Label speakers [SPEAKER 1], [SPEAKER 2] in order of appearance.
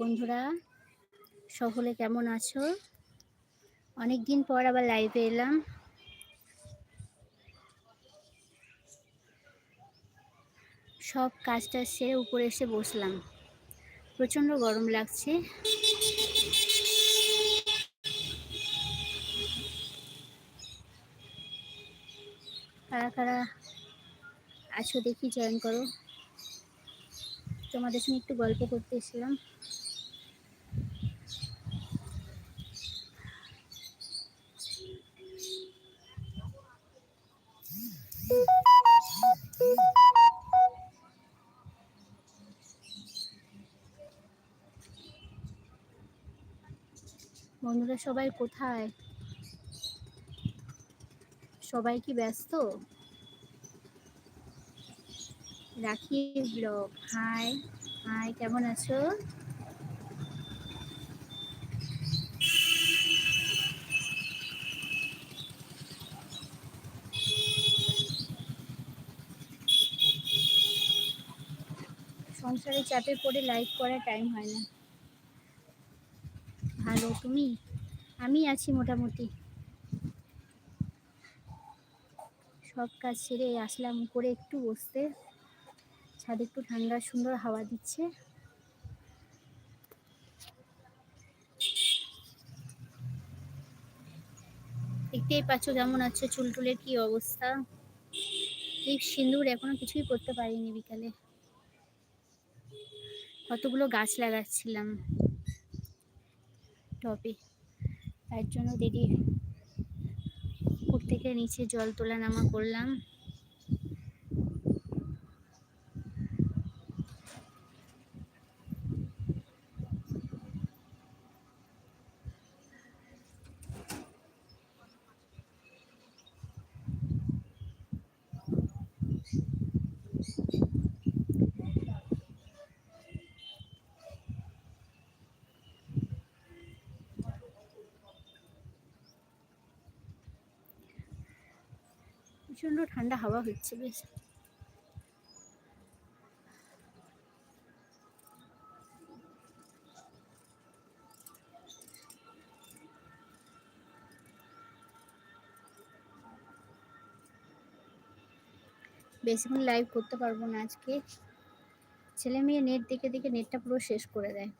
[SPEAKER 1] বন্ধুরা, সকলে কেমন আছো? অনেক দিন পর আবার লাইভে এলাম। সব কাজটা সেরে উপরে এসে বসলাম। প্রচণ্ড গরম লাগছে। কারা কারা আছো দেখি জয়েন করো। তোমাদের সঙ্গে একটু গল্প করতে এসেছিলাম। বন্ধুরা সবাই কোথায়? সবাই কি ব্যস্ত? রাখি ব্লগ। হাই হাই, কেমন আছো? সংসারে চাপে পড়ে লাইভ করার টাইম হয় না। ভালো তুমি? আমি আছি মোটামুটি। সব কাজ সেরে আসলাম করে একটু বসতে। ছাদে একটু ঠান্ডা, সুন্দর হাওয়া দিচ্ছে। দেখতেই পাচ্ছ কেমন আছে চুলটুলের কি অবস্থা। ঠিক সিঁদুর এখনও কিছুই করতে পারিনি বিকালে। কতগুলো গাছ লাগাচ্ছিলাম। টবে তার জন্য দিদি উপর থেকে নিচে জল তোলা নামা করলাম। প্রচণ্ড ঠান্ডা হাওয়া হচ্ছে, বেশ। বেশিক্ষণ লাইভ করতে পারব না আজকে। ছেলে মেয়ে নেট দেখে দেখে নেটটা পুরো শেষ করে দেয়।